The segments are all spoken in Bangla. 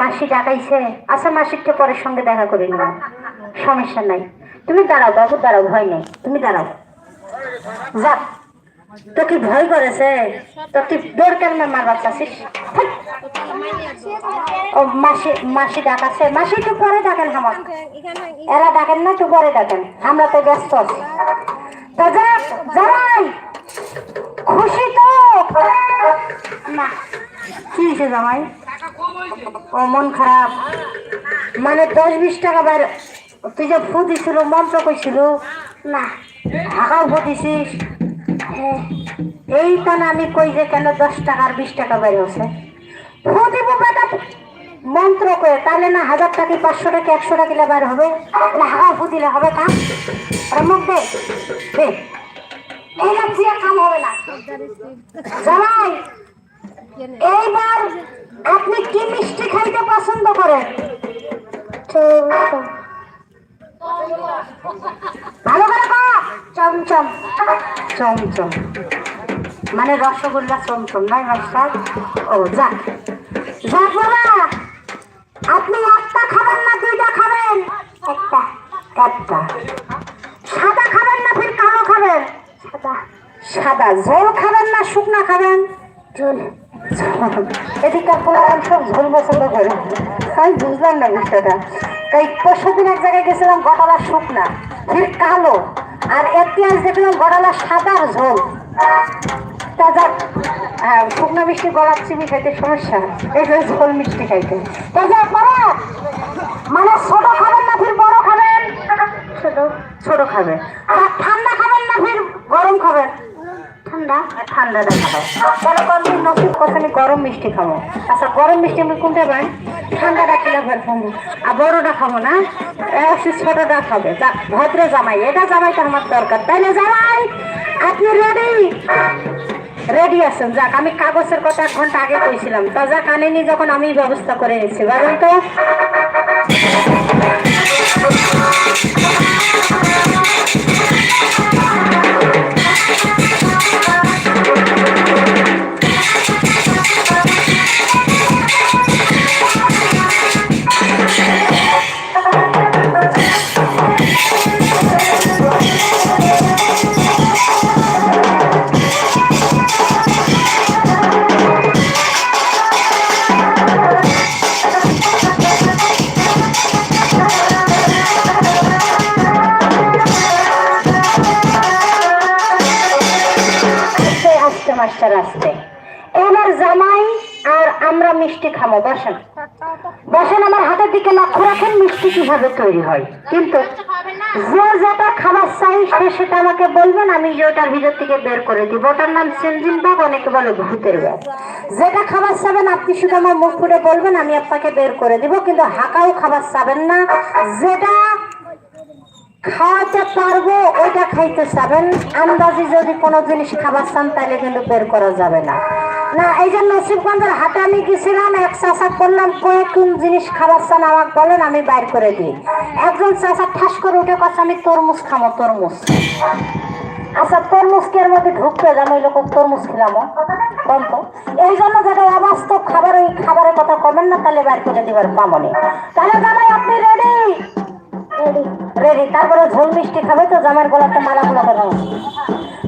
মাসি ডাকাইছে আচ্ছা মাসিরটা পরের সঙ্গে দেখা করে নিলাম সমস্যা নাই। তুমি দাঁড়াও বাবু, দাঁড়াও, ভয় নেই। তুমি দাঁড়াও। যাক তো কি ভয় করেছে? তো তুই দৌড় কেন মারবার চাচ্ছিস। ও, মাসি মাসি ডাকাচ্ছে মাসি একটু পরে ডাকেন আমার এরা ডাকেন না একটু পরে ডাকেন। আমরা তো ব্যস্ত আছি। তো জামাই খুশি তো না, কি হয়েছে জামাই? ও মন খারাপ মানে দশ বিশ টাকা বাইরে তুই যে ফু দিছিল মন্ত্র না ঢাকাও ফু দিছিস এই আমি কই যে কেন দশ টাকা আর বিশ টাকা বাইরে হচ্ছে ফু দিব মন্ত্র করে তাহলে না হাজার টাকা, পাঁচশো টাকা, একশো টাকা দিলে বাইরে হবে। না হাগা ফু দিলে হবে কাম আর মুখ দে। দে। এই দিয়ে কাম হবে না। জামাই, এইবার আপনি কি মিষ্টি খাইতে পছন্দ করেন? ভালো কর চমচম চমচম মানে রসগোল্লা চমচম নয় মাস্টার ও, যাক। যাক বাবা। আপনি একটা খাবেন না, দুইটা খাবেন? একটা একটা। সাদা খাবেন না ফির কালো খাবেন? সাদা। সাদা। ঝোল খাবেন না, শুকনা খাবেন? ঝোল। এদিককার পোলাপান সব ঝোল পছন্দ করে। আমি বুঝলাম না বিষয়টা। তাই পরশু দিন এক জায়গায় গেছিলাম, গটালা শুকনা। ফির কালো। আর ইতিহাস দেখলাম গটালা সাদার ঝোল। তা যাক হ্যাঁ, শুকনো মিষ্টি গলার চিনি খাইতে সমস্যা। এই যে ঝোল মিষ্টি খাইতে। তা যাক বাবা মানে ছোট খাবেন না ফির বড় খাবেন? ছোট। ছোট খাবেন আর ঠান্ডা খাবেন না ফির গরম খাবেন? ঠান্ডা। ঠান্ডাটা খাব বড় গরম নসিব কথা গরম মিষ্টি খাব। আচ্ছা গরম মিষ্টি আমি কোনটা পাই ঠান্ডাটা খেলে ভালো খাব। আর বড়টা খাব না? সে ছোটটা খাবে। যাক ভদ্র জামাই। এটা জামাইটা আমার দরকার। তাইলে জামাই আপনি রেডি রেডি আছেন? যাক, আমি কাগজের কথা এক ঘণ্টা আগে কইছিলাম। তা যাক, আনেনি যখন আমি ব্যবস্থা করে নিচ্ছি বলেন তো। মাস্টার আস্তে এবার জামাই আর আমরা মিষ্টি খামো, বসেন। বসেন, আমার হাতের দিকে লক্ষ্য রাখেন, মিষ্টি কীভাবে তৈরি হয়। কিন্তু যে যেটা খাবার চাই, সে সেটা আমাকে বলবেন আমি যে ওটার ভিতর থেকে বের করে দিব। ওটার নাম সেনজিন বাগ, অনেকে বলে ভূতের ব্যাগ যেটা খাবার চাবেন, আপনি শুধু আমার মুখ ফুটে বলবেন, আমি আপনাকে বের করে দিব, কিন্তু হাঁকাও খাবার চাবেন না। যেটা খাওয়াতে পারব, ওইটা খাইতে চাবেন। আন্দাজি যদি কোনো জিনিস খাবার চান তাহলে কিন্তু বের করা যাবে না। না, এই যে নসিবগঞ্জের হাটে আমি গেছিলাম, এক চাষা করলাম, কয়ে জিনিস খাবার চান আমাকে বলেন, আমি বাইর করে দিই। একজন চাষা ঠাস করে উঠে কথা আমি তরমুজ খামো, তরমুজ। আচ্ছা তরমুজকের মধ্যে ঢুকতে যাব ওই লোক তরমুজ খেলামো। বলত এই জন্য যেটা অবাস্তব খাবার, ওই খাবারের কথা কমেন না তাহলে বাইর করে দিবার পামনি তাহলে জামাই, আপনি রেডি রেডি তারপরে ঝোল মিষ্টি খাবে তো, জামাইয়ের গলাতে মালাগুলো বানাবো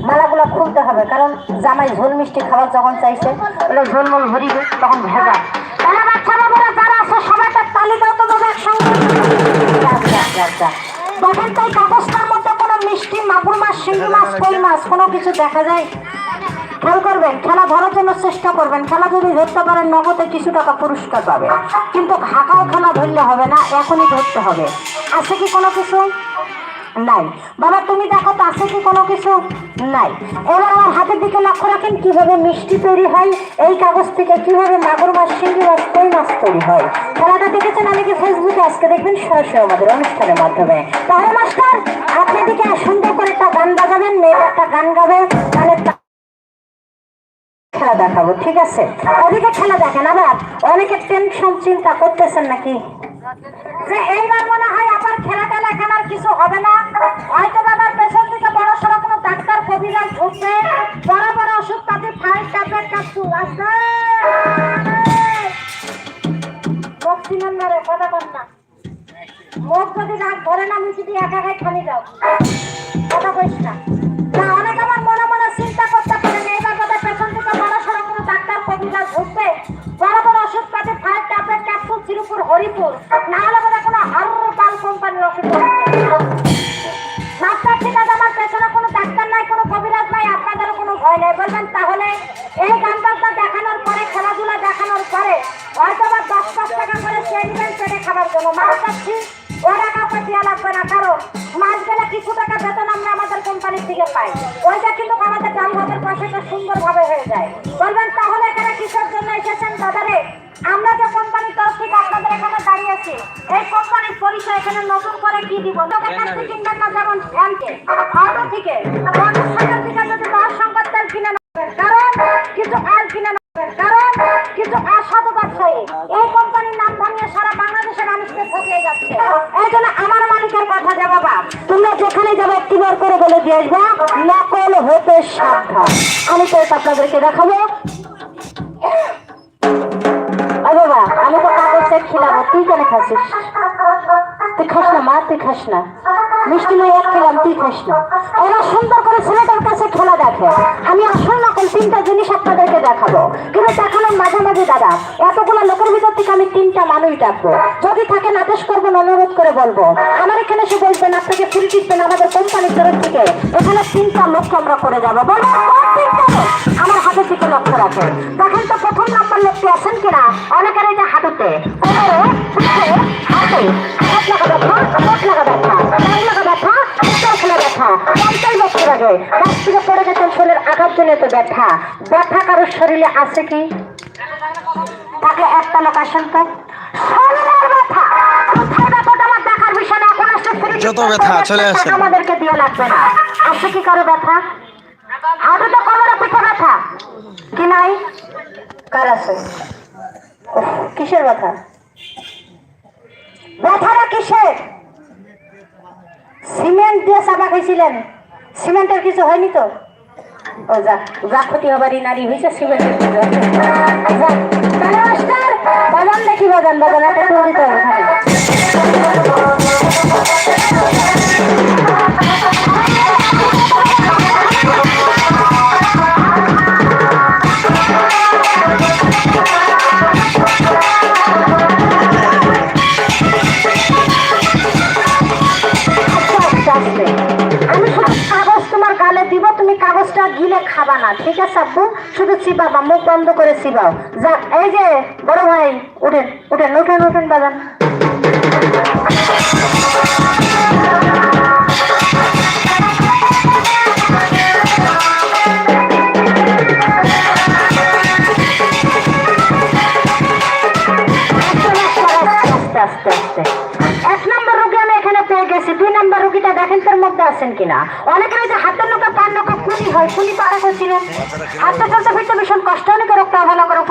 মালাগুলো খুলতে হবে, কারণ জামাই ঝোল মিষ্টি খাবার যখন চাইছে বলে ঝোল মোল ভরিবে, তখন ভেজা। তাহলে মধ্যে কোনো মিষ্টি, মাগুর মাছ শিঙ্গি মাছ, কই মাছ, কোনো কিছু দেখা যায়? খেয়াল করবেন, খেলা ধরার জন্য চেষ্টা করবেন। খেলা যদি ধরতে পারেন, নগদে কিছু টাকা পুরস্কার পাবে কিন্তু হাঁকাও খেলা ধরলে হবে না, এখনই ধরতে হবে। আছে কি কোনো কিছু? নাই। বাবা, তুমি দেখো তো, আছে কি কোনো কিছু? নাই। এবার আমার হাতের দিকে লক্ষ্য রাখেন, কীভাবে মিষ্টি তৈরি হয়, এই কাগজ থেকে কীভাবে মাগুর মাছ শিঙ্গি মাছ, কই মাছ তৈরি হয়। খেলাটা দেখেছেন আমি কি ফেসবুকে, আজকে দেখবেন সরাসরি আমাদের অনুষ্ঠানের মাধ্যমে। তাহলে, মাস্টার, আপনি দিকে সুন্দর করে একটা গান বাজাবেন, মেয়েটা একটা গান গাবে, তাহলে খেলা দেখাবো, ঠিক আছে? ওদিকে খেলা দেখেন আবার অনেকে টেনশন চিন্তা করতেছেন নাকি? যে এইবার মনে হয় আবার খেলা টেলা আর কিছু হবে না। হয়তো বাবার পেছন থেকে বড় সড়ো কোনো ডাক্তার কবিরাজ ঢুকবে। বড় বড় ওষুধ পাতি ফাইল ট্যাবলেট বক্সিনার না কথা কর না। মুখ যদি রাগ ধরে না, আমি যদি একা একাই খালি যাও। কথা কইস না। ডাক্তার কবিরাজ বড় বড় ওষুধ পাতি ফায়ার ট্যাবলেট ক্যাপসুল শ্রীপুর হরিপুর। না হলে বোধহয় কোনো হারুর পাল কোম্পানির ওষুধ ঢুকবে। মাস্টার ঠিক আছে আমার পেছনে কোনো ডাক্তার নাই, কোনো কবিরাজ নাই, আপনাদেরও কোনো ভয় নেই। বলবেন তাহলে এই গান বাজনা দেখানোর পরে, খেলাধুলা দেখানোর পরে হয়তো বা দশ পাঁচ টাকা করে সে নেবেন পেটে খাবার জন্য। মাছ চাচ্ছি ও টাকা দেওয়া লাগবে না, কারণ মাস গেলে কিছু টাকা বেতন আমরা আমাদের কোম্পানির থেকে পাই। ওইটা কিন্তু আমাদের ডাল ভাতের পয়সাটা সুন্দরভাবে হয়ে যায়। বলবেন তাহলে এখানে কিসের জন্য এসেছেন দাদারে আমরা যে কোম্পানির তরফ থেকে আপনাদের এখানে দাঁড়িয়ে আছি। এই কোম্পানির পরিচয় এখানে নতুন করে কি দিব? লোকের কাছ থেকে কিনবেন না যেমন ফ্যানকে অটো থেকে মোটরসাইকেল থেকে যদি দশ সংবাদ তেল কিনে নেবেন কারণ কিছু আর কিনে নেবেন কারণ কিছু অসাধু ব্যবসায়ী। এই কোম্পানির নাম ভাঙিয়ে সারা বাংলাদেশের তুই খাস না, মা, তুই খেলাম, তুই খাস না। ওরা সুন্দর করে কাছে খেলা দেখে। আমি আসল নকল তিনটা জিনিস আপনাদেরকে দেখাবো। কিন্তু দেখানোর মাঝে মাঝে দাদা, এতগুলো লোকের ভিতর থেকে আমি তিনটা মানুষ ডাকবো। যদি থাকে আদেশ করবেন অনুরোধ করে বলব। আমার এখানে এসে বলবেন আপনাকে ফ্রি ট্রিটমেন্ট আমাদের কোম্পানির তরফ থেকে। এখানে তিনটা লোক আমরা করে যাব। বলব? আমার হাতের দিকে লক্ষ্য রাখে দেখেন তো প্রথম নাম্বার লোকটি আছেন কিনা? অনেকের এই যে হাঁটুতে। হাতে হাত লাগা ব্যথা হাত লাগা ব্যথা লাগা ব্যথা ব্যথা পঞ্চাশ বছর আগে গাছ থেকে পড়ে গেছেন শরীরের আঘাত জনিত ব্যথা। ব্যথা কারোর শরীরে আছে কি? থাকলে একটা লোক আসেন তো। শরীরের ব্যথা। কোথায় ব্যথাটা আমার দেখার বিষয় না। এখন আসছে যত ব্যথা, চলে একটা আমাদেরকে দিয়ে লাগবে না। আছে কি কারও ব্যথা? হাঁটুতে কোমরে পিঠে ব্যথা। কি নাই? কার আছে? কিসের ব্যথা? ব্যথাটা কিসের? সিমেন্ট দিয়ে চাপা খাইছিলেন। সিমেন্টের কিছু হয়নি তো? ও যা যা ক্ষতি হবারই নারী হয়েছে সিমেন্টের কিছু। তাহলে বাজান দেখি বাজান? বাজান একটা গিলে খাবা না। ঠিক আছে আব্বু? শুধু চিবাবা মুখ বন্ধ করে চিবাও যাক, এই যে, বড় ভাই, উঠেন উঠেন উঠেন উঠেন, বাজান। আস্তে আস্তে আস্তে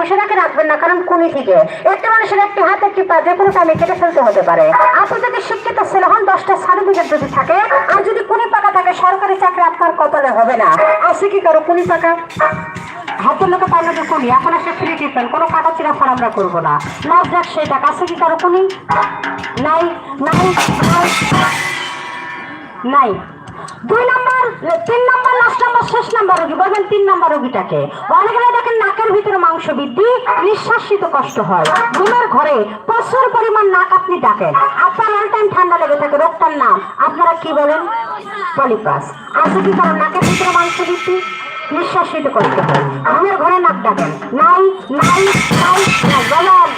বসে রাখে রাখবেন না, কারণ কুনি থেকে একটা মানুষের একটি হাত, একটি পা, যে কোনো টাইমে কেটে ফেলতে হতে পারে। আপনি যদি শিক্ষিত ছেলে, হন দশটা সার্টিফিকেট যদি থাকে, আর যদি কুনি পাকা থাকে, সরকারি চাকরি আপনার কপালে হবে না। আছে কি কারও কুনি পাকা? হাতের লোকে পাইলে যে কুনি, এখন আসে ফ্রি ট্রিটমেন্ট কোনো কাটা চিরা ফার আমরা করব না। যাক সেটা কাছে কি কারও কুনি? নাই নাই নাই। দুই নম্বর, তিন নম্বর লাস্ট শেষ নম্বর রোগী, বলবেন তিন নাম্বার রোগীটাকে। অনেকে দেখেন নাকের ভিতরে মাংস বৃদ্ধি, নিঃশ্বাসিত কষ্ট হয়। ঘুমের ঘরে প্রচুর পরিমাণ নাক আপনি ডাকেন। আপনার অল টাইম ঠান্ডা লেগে থাকে, রোগটার নাম। আপনারা কি বলেন? পলিপাস আছে কি কারণ? নাকের ভিতরে মাংস বৃদ্ধি, নিঃশ্বাসিত কষ্ট হয়। ঘুমের ঘরে নাক ডাকেন। নাই নাই নাই নাই, বলেন।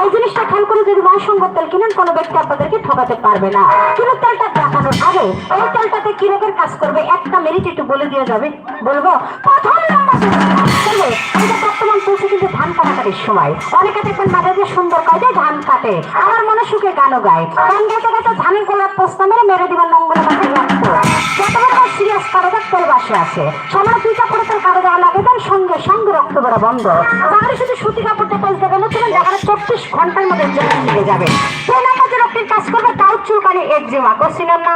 এই জিনিসটা খেয়াল করে যদি মহাসংঘ তেল কিনেন, কোনো ব্যক্তি আপনাদেরকে ঠকাতে পারবে না। কিন্তু তেলটা দেখানোর আগে এই তেলটাতে কি কাজ করবে, একটা মেরিট বলে দিয়ে যাবে। বলব বর্তমান কিন্তু ধান কাটাকাটি বাড়ির সময়। অনেকে দেখবেন মাঝে যে সুন্দর কাজে ধান কাটে। আমার মনে সুখে গানও গায়। গান গাইতে গাইতে ধানের গোলার পোস্তা মেরে মেরে মাঠে রাখতো যতবার সিরিয়াস কারোদার তোর বাসে আছে সময় দুইটা তোর লাগে, দেন সঙ্গে সঙ্গে রক্ত বন্ধ। তাহলে শুধু সুতি কাপড়টা পৌঁছতে গেলে তুমি যেখানে চব্বিশ ঘণ্টার মধ্যে নিয়ে যাবে। নাম্বার যে রক্তির কাজ করবে, তাও চুলকানি একজিমা করছিলেন না?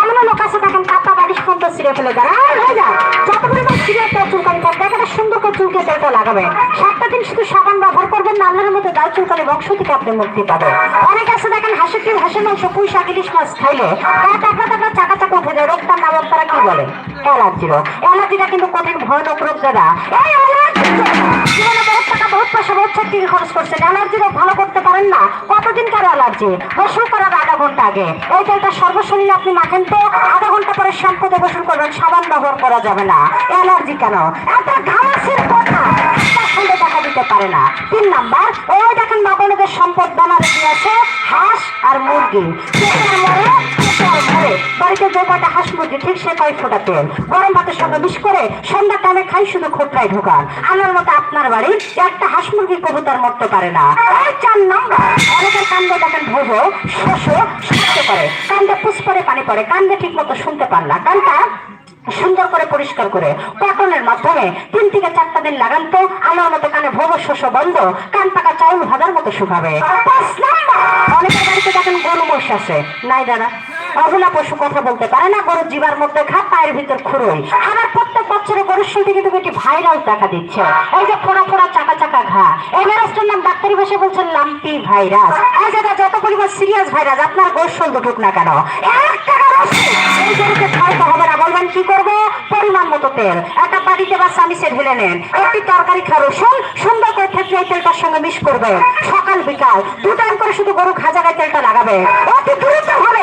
এমন লোক আছে দেখেন কাপা বাড়ির সন্তো ছিঁড়ে ফেলে দেয় আর হয়ে যত পরিমাণ ছিঁড়ে চুলকানি করবে এখানে সুন্দর করে চুলকে তেলটা লাগাবেন সাতটা দিন শুধু সাবান ব্যবহার করবেন দাও চুলকানি মুক্তি পাবেন। অনেক আছে দেখেন, হাসির ডিম, হাসির মাংস, পুঁই শাক, ইলিশ মাছ খাইলে তার টাকা টাকা চাকা চাকা উঠে যায় রোগটার নাম তারা কি বলে? অ্যালার্জিরও অ্যালার্জিটা কিন্তু কঠিন, ভয়ানক রোগ দাদা এই অ্যালার্জি জীবনে বহুত টাকা, বহুত পয়সা, বহুত চাকরি খরচ করছেন। অ্যালার্জি ভালো করতে পারেন না। কতদিন কার অ্যালার্জি গোসল করার আধা ঘণ্টা আগে। এই তেলটা সর্বশরীরে আপনি মাখেন তো, আধা ঘণ্টা পরে শ্যাম্পু দিয়ে গোসল করবেন, সাবান ব্যবহার করা যাবে না। অ্যালার্জি কেন? এত ঘামাসির কথা! সঙ্গে দেখা দিতে পারে না। তিন নাম্বার, ওই দেখেন মা বোনদের সম্পদ, দানা রেখে আছে, হাঁস আর মুরগি। মরে বাড়িতে যে কটা হাঁস মুরগি, ঠিক সে কয় ফোটা গরম ভাতের সঙ্গে মিশ করে সন্ধ্যা টাইমে খাই শুধু খোপড়ায় ঢোকান। আমার মতো আপনার বাড়ি, একটা হাঁস মুরগি কবুতর মরতে পারে না। চার নম্বর অনেকের কান্দে দেখেন ভোজো শস্য শক্ত করে। কান্দে পুষ্পরে পানি পড়ে, কান্দে ঠিক মতো শুনতে পান না। কানটা সুন্দর করে পরিষ্কার করে। কটনের মাধ্যমে তিন থেকে চারটা দিন লাগান তো, আমার মতো কানে ভোগ শস্য বন্ধ। কান পাকা চাউল ভাজার মতো শুকাবে। অনেকের বাড়িতে দেখেন গরু মোষ আছে। নাই দাদা। অবলা পশু কথা বলতে পারে না, গরুর জিবার মধ্যে খা পায়ের ভিতর খুঁড়োই আমার প্রত্যেক বছরে গরুর শুনতে কিন্তু একটি ভাইরাল দেখা দিচ্ছে। এই যে ফোড়া ফোড়া, চাকা চাকা ঘা, এই ভাইরাসটার নাম ডাক্তারি ভাষায় বলছেন লাম্পি ভাইরাস এই যে যত পরিমাণ সিরিয়াস ভাইরাস আপনার গোসল দুটুক না কেন? এই গরুকে খাওয়াতে হবে না, বলবেন কি করবে? পরিমাণ মতো তেল। একটা বাড়িতে বা সামিসে ঢেলে নেন। একটি তরকারি খা রসুন সুন্দর করে থেতলে তেলটার সঙ্গে মিশ করবে। সকাল বিকাল, দু টাইম করে শুধু গরু খাজাগায় তেলটা লাগাবে। অতি দ্রুত হবে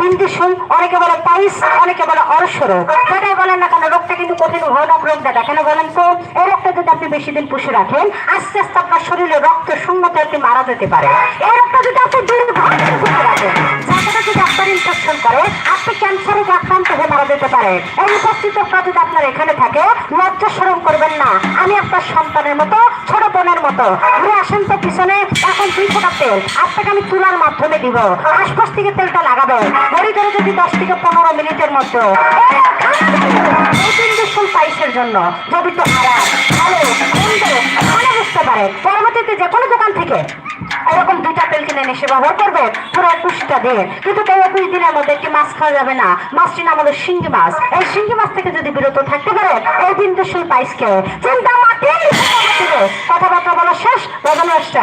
বিন্দুসুল অনেকে বলে পাইস, অনেকে বলে অরসর। সেটাই বলেন না কেন, রোগটা কিন্তু কঠিন ভয়ানক রোগ কেন বলেন তো? এই রোগটা যদি আপনি বেশি দিন পুষে রাখেন, আস্তে আস্তে আপনার শরীরে রক্ত শূন্যতে আপনি মারা যেতে পারে। এই রোগটা যদি আপনি দীর্ঘদিন পুষে রাখেন ক্যান্সারে আক্রান্ত হয়ে মারা যেতে পারে। আপনার এখানে থাকে, লজ্জা স্মরণ করবেন না। আমি আপনার সন্তানের মতো, ছোট বোনের মতো। ঘুরে আসেন তো পিছনে, এখন দুই ফোটা তেল। আপনাকে আমি তুলার মাধ্যমে দিব। আশপাশ থেকে তেলটা লাগাবেন। ঘড়ি ধরে যদি দশ থেকে পনেরো মিনিটের মধ্যে পাইসের জন্য তো হারায় ভালো বুঝতে পারে, পরবর্তীতে যে কোনো দোকান থেকে এরকম দুইটা তেল কিনে এসে ব্যবহার করবে, পুরো একুশটা দিন। কিন্তু এই একুশ দিনের মধ্যে একটি মাছ খাওয়া যাবে না। মাছটির নাম হলো শিঙ্গি মাছ। এই শিঙ্গি মাছ থেকে যদি বিরত থাকতে পারে, এই দিন সেই পাইসকে চিন্তা মাটি কথাবার্তা বলা শেষ আছে।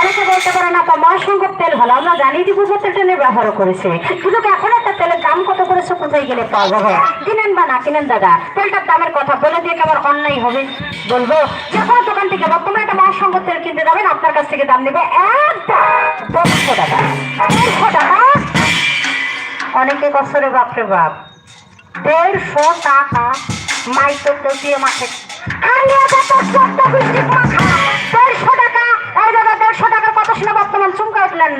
অনেকে বলতে পারে না মহাসংঘের তেল ভালো আমরা জানি যে পুজো তেলটা নিয়ে ব্যবহার করেছে। কিন্তু এখন একটা তেলের দাম কত করেছে কোথায় গেলে যাবে? কিনেন বা না কিনেন, দাদা, তেলটার দামের কথা বলে দিয়ে কেমন অন্যায় হবে? বলব, যে কোনো দোকান থেকে বা তোমরা একটা মহাসংঘ তেল কিনতে যাবেন, আপনার কাছ থেকে দাম নেবে একদম দেড়শো অনেকে বছরে বাপরে বাপ। দেড়শো টাকা মাইতো তো দিয়ে মাঠে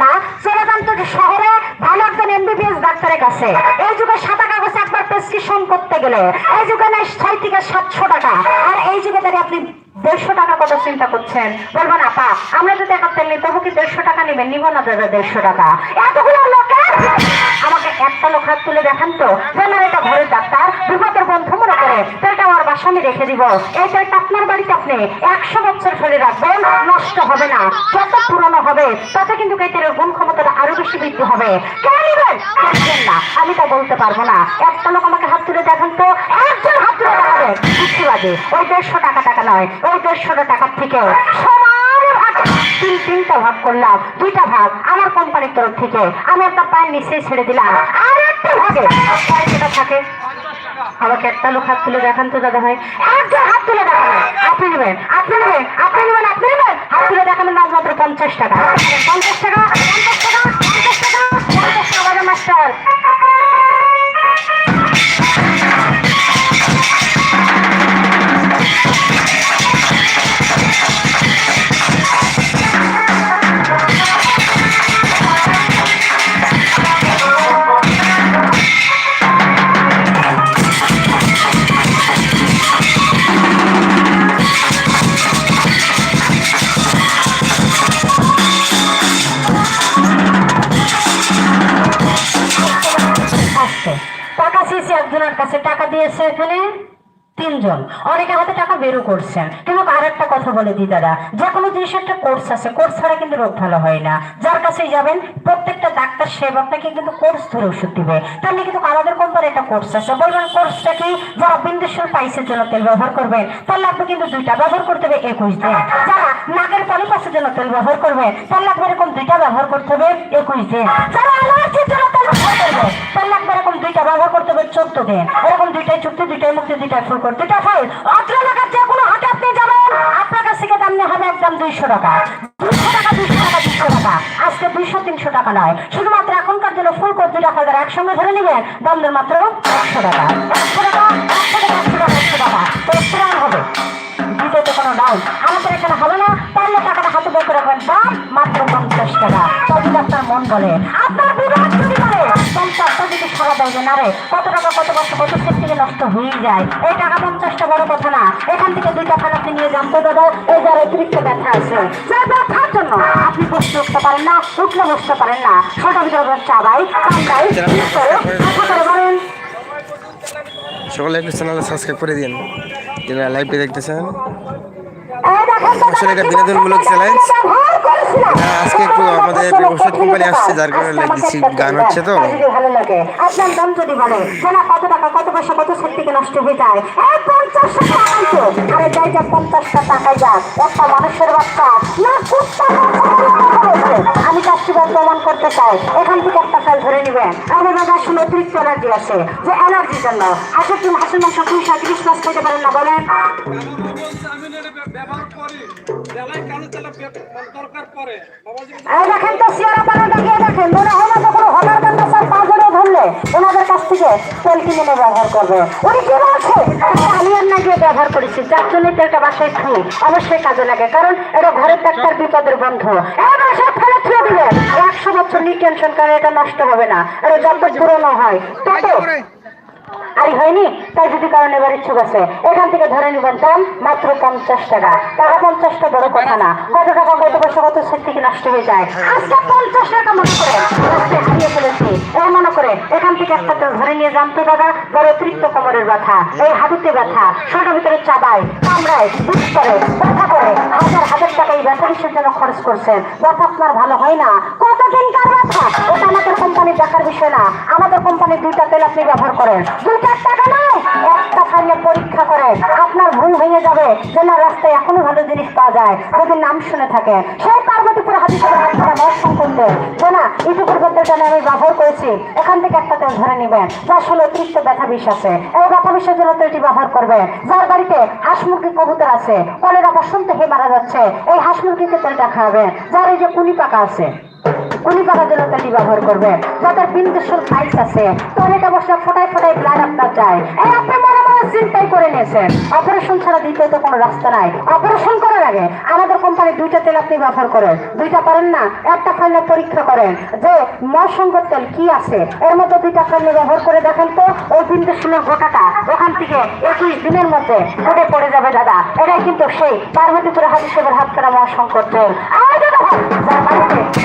না চলে যান শহরে ভালো একজন এমবিবিএস ডাক্তারের কাছে এই যুগে সাদা কাগজে একবার প্রেসক্রিপশন করতে গেলে এই যুগে নেয় ছয় সাতশো টাকা আর এই যুগে দাঁড়িয়ে আপনি দেড়শো টাকা কত চিন্তা করছেন? বলবেন, আপা, আমরা যদি একটা তেল নিই তবু কি দেড়শো টাকা নেবেন? নিব না দাদা, দেড়শো টাকা। এতগুলো লোকের! আমাকে একটা লোক হাত তুলে দেখান তো। যেন এটা ঘরের ডাক্তার বিপদের বন্ধু মনে করে। তেলটা আমার বাসা আমি রেখে দিব। এই তেলটা আপনার বাড়িতে আপনি একশো বছর ফেলে রাখবেন, নষ্ট হবে না। যত পুরনো হবে, তত কিন্তু এই তেলের গুণ ক্ষমতাটা আরও বেশি বৃদ্ধি হবে। কেন নেবেন? না। আমি তা বলতে পারব না। একটা লোক আমাকে হাত তুলে দেখান তো। একজন হাত তুলে দেখাবে বুঝতে বাজে ওই দেড়শো টাকা টাকা নয়। ওই টাকার থেকে সমান ভাগ তিন তিনটা ভাগ করলাম দুইটা ভাগ আমার কোম্পানির তরফ থেকে আমি একটা পায়ের নিচে ছেড়ে দিলাম আর একটা ভাগে যেটা থাকে আমাকে একটা লোক হাত তুলে দেখান তো দাদা ভাই একজন হাত তুলে দেখান আপনি নেবেন আপনি নেবেন আপনি নেবেন আপনি নেবেন হাত তুলে দেখাবেন না মাত্র পঞ্চাশ টাকা পঞ্চাশ টাকা পঞ্চাশ টাকা পঞ্চাশ টাকা পঞ্চাশ টাকা মাস্টার একজনের কাছে টাকা দিয়েছে এখানে। তিনজন। অনেকের হাতে টাকা বেরো করছেন কিন্তু আর একটা কথা বলে দিই দাদা, যে কোনো জিনিসের একটা কোর্স আছে কোর্স ছাড়া কিন্তু রোগ ভালো হয় না। যার কাছেই যাবেন, প্রত্যেকটা ডাক্তার সাহেব আপনাকে কিন্তু কোর্স ধরে ওষুধ দিবে। তেমনি কিন্তু আমাদের কোম্পানি একটা কোর্স আছে। বলবেন কোর্সটা কি? যারা বিন্দুশ্বর পাইসের জন্য তেল ব্যবহার করবেন, তাহলে আপনি কিন্তু দুইটা ব্যবহার করতে হবে একুশ দিন। যারা নাকের পলিপাসের জন্য তেল ব্যবহার করবেন, তাহলে আপনি এরকম দুইটা ব্যবহার করতে হবে একুশ দিন। যারা অ্যালার্জির জন্য তেল ব্যবহার করবে তাহলে আপনি এরকম দুইটা ব্যবহার করতে হবে চোদ্দ দিন। এরকম দুইটাই চুক্তি, দুইটাই মুক্তি, দুইটাই করতে ফাইল অত্র এলাকার যে কোনো হাটে আপনি যাবেন। আপনার কাছ থেকে দাম হবে একদম দুইশো টাকা। টাকা টাকা টাকা। আজকে দুইশো, তিনশো টাকা নয়। শুধুমাত্র এখনকার জন্য ফুল কোর্স দুইটা ফাইল একসঙ্গে ধরে নেবেন। দাম মাত্র একশো টাকা। একশো টাকা একশো টাকা একশো টাকা একশো টাকা। তো স্ট্রং হবে। দ্বিতীয়ত কোনো ডাউন আমাদের এখানে হবে না। পারলে টাকাটা হাতে বের করে রাখবেন। দাম মাত্র পঞ্চাশ টাকা। তবে আপনার মন বলে। বলে পঞ্চাশটা যদি সারা দেবে না রে। কত টাকা কত বছর থেকে নষ্ট হয়ে যায়। এই টাকা পঞ্চাশটা বড় কথা না। এখান থেকে দুই টাকা আপনি নিয়ে যান। তো দাদা এই যার অতিরিক্ত ব্যথা আছে। যে ব্যথার জন্য। আপনি বসতে উঠতে পারেন না উঠলে বসতে পারেন না। ছোট ভিতরে চাবাই কান্দাই করে বলেন সকলে একটু চ্যানেলে সাবস্ক্রাইব করে দিন। যারা লাইভটি দেখতেছেন আসলে এটা বিনোদনমূলক চ্যালেঞ্জ আজকে একটু আমাদের কোম্পানি আসছে যার কারণে দেখছি গান হচ্ছে তো। ভালো লাগে। আপনার দাম যদি বলে যে কত টাকা কত পয়সা কত সেট থেকে নষ্ট হয়ে যায়। পঞ্চাশ আরে যাই যা পঞ্চাশটা টাকায় যাক। একটা মানুষের বাচ্চা। না কুত্তা আমি প্রমাণ করতে চাই। এখান থেকে একটা ফাইল ধরে নেবেন। আমার দাদা শুনে অতিরিক্ত অ্যালার্জি আছে। যে অ্যালার্জির জন্য। হাঁসের ডিম হাঁসের মাংস দুই সাঁত্রিশ মাস খেতে পারেন না বলেন? দেখেন তো সিয়ারা পানাটা গিয়ে দেখেন মনে হয় না কোনো হলার বান্ধব স্যার পাঁচজনে ধরলে ওনাদের কাছ থেকে তেল কিনে ব্যবহার করবে। উনি কি বলছে? আলিয়ার না গিয়ে ব্যবহার করেছি যার জন্য তেলটা বাসায় থু অবশ্যই কাজে লাগে কারণ এটা ঘরের ডাক্তার বিপদের বন্ধু। এই বাসায় ফেলে থুয়ে দিবেন একশো বছর নি টেনশন কারণ এটা নষ্ট হবে না। এটা যত পুরনো হয় তত আরে হয়নি, তাই যদি কারণ এবার ইচ্ছুক আছে, এখান থেকে ধরে নিবেন দাম মাত্র পঞ্চাশ টাকা। টাকা পঞ্চাশটা বড় কথা না। কত টাকা, কত পয়সা, কত সেট থেকে নষ্ট হয়ে যায়? আজকে পঞ্চাশ টাকা মনে করে হারিয়ে ফেলেছি। মনে করে, এখান থেকে একটা ধরে নিয়ে যান তো দাদা, বড় অতিরিক্ত কোমরের ব্যথা, এই হাঁটুতে ব্যথা শোটার ভিতরে চাবায়, কামড়ায় করে, ব্যথা করে, হাজার হাজার টাকা এই ব্যথা বিষয়ের জন্য খরচ করছেন? ব্যথা আপনার ভালো হয় না? কতদিন কার ব্যথা? ওটা আমাদের কোম্পানির দেখার বিষয় না। আমাদের কোম্পানির দুইটা তেল আপনি ব্যবহার করেন। ব্যবহার করেছি। এখান থেকে একটা তেল ধরে অতিরিক্ত আছে। ব্যবহার করবেন যার বাড়িতে হাঁস মুরগি কবুতর আছে। কলেরা বসন্ত হে মারা যাচ্ছে। এই হাঁস মুরগিকে তেলটা খাওয়াবেন। যার এই যে কুনি পাকা আছে। কুলি পাকার জন্য তেলি ব্যবহার করবেন যাদের বিন্দুসুল সাইজ আছে, তো অনেকটা বসলে ফোটায় ফোটায় ব্লাড আপনার যায়। এই আপনি চিন্তাই করে নিয়েছেন। অপারেশন ছাড়া দ্বিতীয় তো কোনো রাস্তা নাই। অপারেশন করার আগে আমাদের কোম্পানি দুইটা তেল আপনি ব্যবহার করেন। দুইটা পারেন না, একটা ফাইলে পরীক্ষা করেন যে মহাসংকট তেল কি আছে। এর মধ্যে দুইটা ফাইলে ব্যবহার করে দেখেন তো, ওই বিন্দুসুলের গোটাটা ওখান থেকে একুশ দিনের মধ্যে ফুটে পড়ে যাবে দাদা। এটাই কিন্তু সেই পার্বতীপুরে হাজির সাহেবের হাত কাটা মহাসংকট তেল।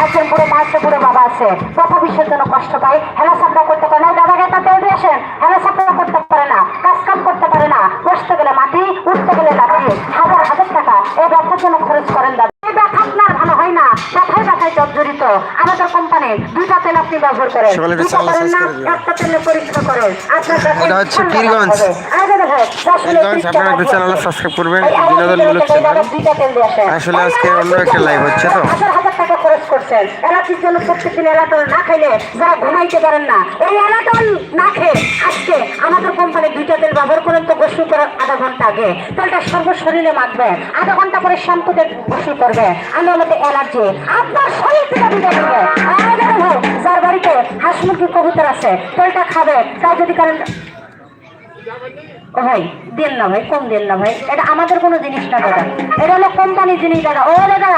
একজন বুড়ো মা আছে, বুড়ো বাবা আছে কথা বিশ্বের জন্য কষ্ট পায় হেলা সাপড়া করতে পারে না। দাদাকে একটা তেল দিয়ে আসেন হেলা সাপড়া করতে পারে না। কাজ কাম করতে পারে না। বসতে গেলে মাটি উঠতে গেলে লাঠি হাজার হাজার টাকা। এই ব্যবসার জন্য খরচ করেন দাদা এই আপনার ভালো হয় না। ব্যথায় ব্যথায় জর্জরিত আমাদের কোম্পানি দুইটা তেল আপনি ব্যবহার করেন। দুইটা channel না। একটা তেলে পরীক্ষা করেন। আপনার হচ্ছে পীরগঞ্জ। এই গাইস, আপনারা একটু চ্যানেলটা সাবস্ক্রাইব করবেন, বিনোদনমূলক চ্যানেল। আসলে আজকে অন্য একটা লাইভ হচ্ছে তো। হাজার হাজার টাকা খরচ করছেন। এলাচির জন্য প্রত্যেকদিন এলাটল না খাইলে যারা ঘুমাইতে পারেন না। এই এলাটল না খেয়ে আজকে আমাদের কোম্পানি দুইটা তেল ব্যবহার করেন তো গোসল করার আধা ঘণ্টা আগে। তেলটা সর্বশরীরে মাখবে। আধা ঘণ্টা পরে শ্যাম্পুতে গোসল করবে। আমার মধ্যে অ্যালার্জি আপনার শরীর থেকে দিতে দেবে যার বাড়িতে হাঁস মুরগি কবুতর আছে তেলটা খাবে। তাই যদি কারণ ও ভাই দেন না ভাই, কম দেন না ভাই। এটা আমাদের কোনো জিনিস না, দাদা। এটা হলো কোম্পানির জিনিস, দাদা। ও, দাদা,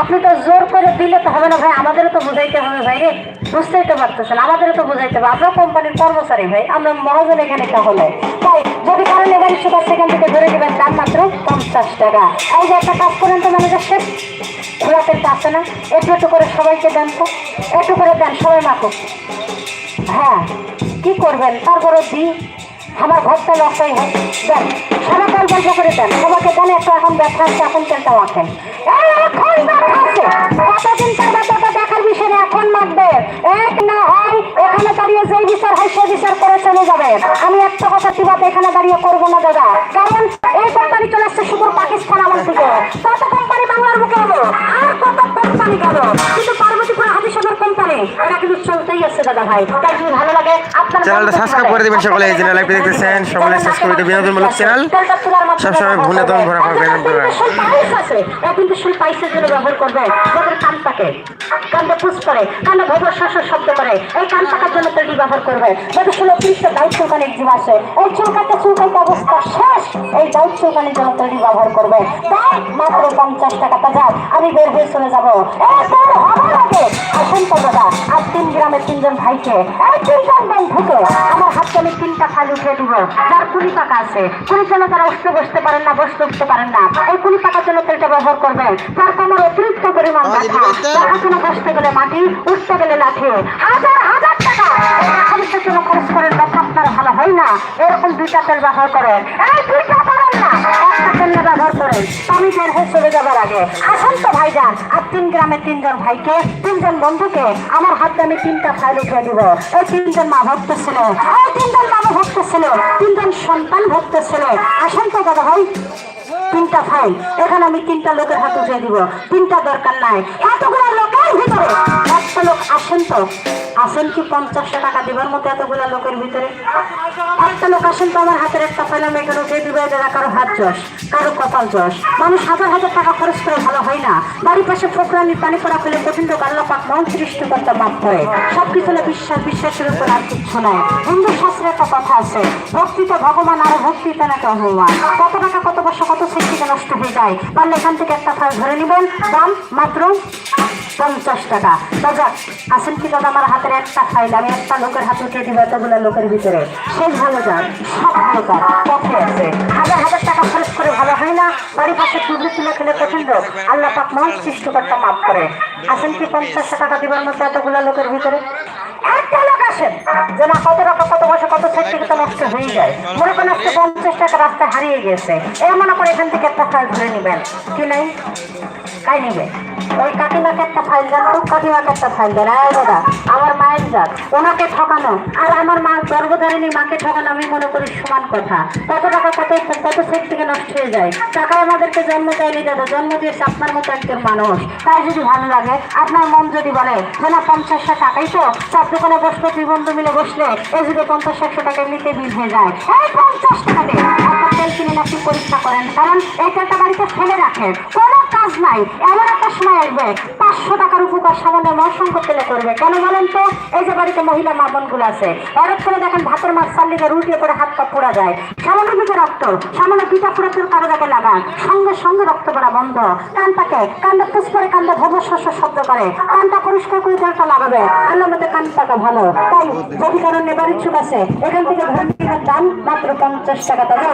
আপনি তো জোর করে দিলে তো হবে না ভাই। আমাদেরও তো বুঝাইতে হবে ভাই রে। বুঝতেই তো পারতেছেন, আমাদেরও তো বুঝাইতে হবে। আমরা কোম্পানির কর্মচারী ভাই, আমরা মহাজন এখানে তাহলে। তাই, যদি কারণ এবার সুপার সেখান থেকে ধরে নেবেন দাম মাত্র পঞ্চাশ টাকা। এই যে একটা কাজ করেন তো ম্যানেজার শেষ খোলাতে আছে না। একটু একটু করে সবাইকে দেন তো। একটু করে দেন, সবাই মাকুক হ্যাঁ কি করবেন? তারপরে দি আমার ঘরটা লসাই হয় দেন সবাই গল্প করে দেন। সবাইকে দেন একটু এখন ব্যথা আছে এখন তেলটা মাখেন এই, এখন ব্যথা আছে কতদিন ব্যথাটা দেখার বিষয় এখন মাখবে এক না হয় এখানে দাঁড়িয়ে যে বিচার হয় সে বিচার করে চলে যাবে। আমি একটা কথা চিবাতে এখানে দাঁড়িয়ে করব না দাদা। কারণ এই কোম্পানি চলে আসছে শুধু পাকিস্তান আমার থেকে কত কোম্পানি বাংলার বুকে আর কত কোম্পানি কিন্তু চ্যানেলটা সাবস্ক্রাইব করে দিবেন সকলে এই চ্যানেল লাইভে দেখতেছেন সকলে সাবস্ক্রাইব করে বিনোদনমূলক চ্যানেল। সবসময় ভুলে ভরা পাবেন আপনারা। কিন্তু সেই পাইসের জন্য ব্যবহার করবে যাদের কান পাকে। কান্দে পুষ করে কানে ভবর শস্য শব্দ করে। এই কান পাকার জন্য তেলটি ব্যবহার করবে যাদের শুনে অতিরিক্ত দাউদ চুলকানির জীব আছে। এই চুলকাতে চুলকাইতে অবস্থা শেষ। এই দাউদ চুলকানির জন্য তেলটি ব্যবহার করবে তাই মাত্র পঞ্চাশ টাকা বাজার। আমি বের হয়ে চলে যাব। বের হবার আগে আসেন তো দাদা আর তিন গ্রামের তিনজন ভাইকে এই তিনজন বন্ধুকে আমার হাতে আমি তিনটা ফাইল উঠিয়ে দিব। যার কুড়ি টাকা আছে কুড়ির জন্য তারা উঠতে বসতে পারেন না বসতে উঠতে পারেন না। এই কুড়ি টাকার জন্য তেলটা ব্যবহার করবেন যার কোনো অতিরিক্ত পরিমাণ ব্যথা। দেখাশোনা বসতে গেলে মাটি উঠতে গেলে লাঠি। হাজার হাজার টাকা! এই জন্য খরচ করেন ব্যথা আপনার ভালো হয় না। এরকম দুইটা তেল ব্যবহার করেন। এই দুইটা করেন না! একটা ব্যবহার করেন চলে যাবার আগে। তো আর তিন গ্রামের তিনজন ভাইকে, তিনজন বন্ধুকে আমার তিনটা ফাইল উঠে দিব। তিনজন মা ভক্ত ছিল। তিনজন বাবা ভক্ত ছিল। তিনজন সন্তান ভক্ত ছিল। আসেন তো দাদা ভাই, তিনটা ফাইল এখানে আমি তিনটা লোকের হাতে উঠে দিব। তিনটা দরকার নাই। এতগুলো লোকের একটা লোক আসেন তো। আসেন কি পঞ্চাশটা টাকা দিবার মতো এতগুলো লোকের ভিতরে? একটা লোক আসেন তো আমার হাতের একটা আমি এখানে উঠে দিব এটা কারও হাত যশ কারও কপাল যশ মানুষ হাজার হাজার টাকা খরচ করে ভালো হয় না। বাড়ির পাশে ফোকরানি পানি পড়া ফেলে কঠিন তো আল্লাহ পাক মন সৃষ্টিকর্তা মাফ করে। সব কিছু বিশ্বাস, বিশ্বাসের উপর আর কিচ্ছু নাই। হিন্দু শাস্ত্রে একটা কথা আছে, ভক্তিতে ভগবান আর ভক্তিতে নাকি ভগবান কত টাকা, কত বছর কত সৃষ্টিতে নষ্ট হয়ে যায়। পারলে এখান থেকে একটা ধরে নেবেন। দাম মাত্র পঞ্চাশ টাকা। দাদা আসেন কি দাদা আমার হাতের একটা ফাইল আমি একটা লোকের হাতে উঠে দিব এতগুলো লোকের ভিতরে। সেই ভালো যান সব ভালো যান পথে আছে। হাজার হাজার টাকা খরচ করে ভালো হয় না? বাড়ির পাশে টুকরি তুলে খেলে কঠিন লোক আল্লাহ পাক মন সৃষ্টিকর্তা মাফ করে। আসেন কি পঞ্চাশ টাকা দিবার মতো এতগুলো লোকের ভিতরে? একটা লোক আসেন, যে না কত টাকা কত বছর কত তো নষ্ট হয়ে যায়। মনে করেন আজকে পঞ্চাশ টাকা রাস্তায় হারিয়ে গেছে। এ মনে করে এখান থেকে একটা ফাইল ধরে নেবেন। কি নাই? কাই নিবে? ওই কাকিমাকে একটা ফাইল দেন তো কাকিমাকে একটা ফাইল দেন। আয় দাদা আমার মায়ের জাত, ওনাকে ঠকানো। আর আমার মা গর্ভধারিণী মাকে ঠকানো, আমি মনে করি সমান কথা। কত টাকা, কত কত সেট থেকে নষ্ট হয়ে যায়। টাকা আমাদেরকে জন্ম দেয়নি দাদা, জন্ম দিয়েছে আপনার মতো একজন মানুষ। তাই যদি ভালো লাগে, আপনার মন যদি বলে যে না পঞ্চাশটা টাকাই তো চার দোকানে বসবো, দুই বন্ধু মিলে বসলে এই যদি পঞ্চাশ একশো টাকা এমনিতে বিল হয়ে যায়। এই পঞ্চাশ টাকা দিয়ে আপনার তেল কিনে আপনি পরীক্ষা করেন, কারণ এই তেলটা বাড়িতে ফেলে রাখেন। কোনো কাজ নাই। এমন একটা সময় আসবে পাঁচশো টাকার উপকার সামান্য মহাসংখ্য তেলে করবে। কেন বলেন তো? এই যে বাড়িতে মহিলা মা আছে অনেক করে দেখেন ভাতের মাছ চাল্লিকে রুটি করে হাত পা পোড়া যায়। সামান্য দিকে রক্ত, সামান্য পিঠা পোড়া কারও দেখে লাগান সঙ্গে সঙ্গে রক্ত পড়া বন্ধ। কানটাকে কান্দা পুষ করে কান্দা ভব শস্য শব্দ করে। কানটা পরিষ্কার করে তেলটা লাগাবে। আল্লাহ মধ্যে কান টাকা ভালো। তাই যদি কারণ নেবার ইচ্ছুক আছে, এখান থেকে ধরে দাম মাত্র পঞ্চাশ টাকা দাদা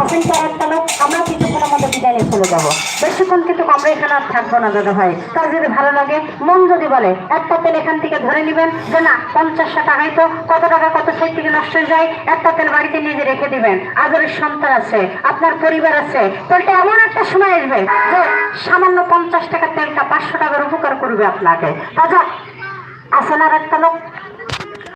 আসেন তো একটা লোক আমরা কিছুক্ষণের মধ্যে বিদায় নিয়ে চলে যাব। বেশিক্ষণ কিন্তু আমরা এখানে আর থাকব না, দাদা ভাই। তার যদি ভালো লাগে, মন যদি বলে, একটা তেল এখান থেকে ধরে নেবেন, যে না পঞ্চাশটা টাকায় তো কত টাকা, কত সাইড থেকে নষ্ট হয়ে যায়, একটা তেল বাড়িতে নিজে রেখে দিবেন। আদরের সন্তান আছে, আপনার পরিবার আছে, তেলটা এমন একটা সময় আসবে যে সামান্য পঞ্চাশ টাকার তেলটা পাঁচশো টাকার উপকার করবে আপনাকে। তাজা আসেন আর একটা লোক।